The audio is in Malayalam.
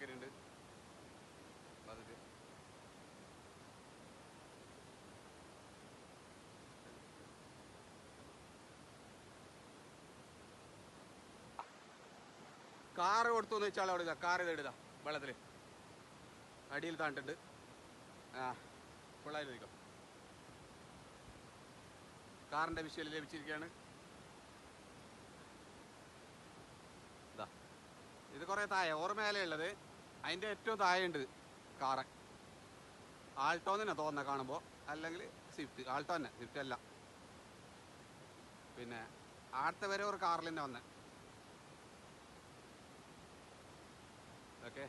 ആൾക്കാരുണ്ട്. വന്നിട്ട്. കാറ് കൊടുത്തു എന്ന് വെച്ചാൽ അവിടെ ഇതാ കാറ് ഇതാ വെള്ളത്തിൽ അടിയിൽ താണ്ടിട്ടുണ്ട്. ആ കൊള്ളായിരിക്കും കാറിന്റെ വിഷയം ലഭിച്ചിരിക്കുകയാണ്. ഇതാ. ഇത് കുറേ താഴെ ഓർമ്മയിലേ ഉള്ളത് അതിന്റെ ഏറ്റവും താഴെയുണ്ട് കാറ് ആൾട്ടോ തന്നെ തോന്നുന്നത് കാണുമ്പോൾ അല്ലെങ്കിൽ സ്വിഫ്റ്റ്. ആൾട്ടോ തന്നെ സ്വിഫ്റ്റ് അല്ല. പിന്നെ അടുത്ത വരെ ഒരു കാറിൽ തന്നെ വന്നേ. ഓക്കെ?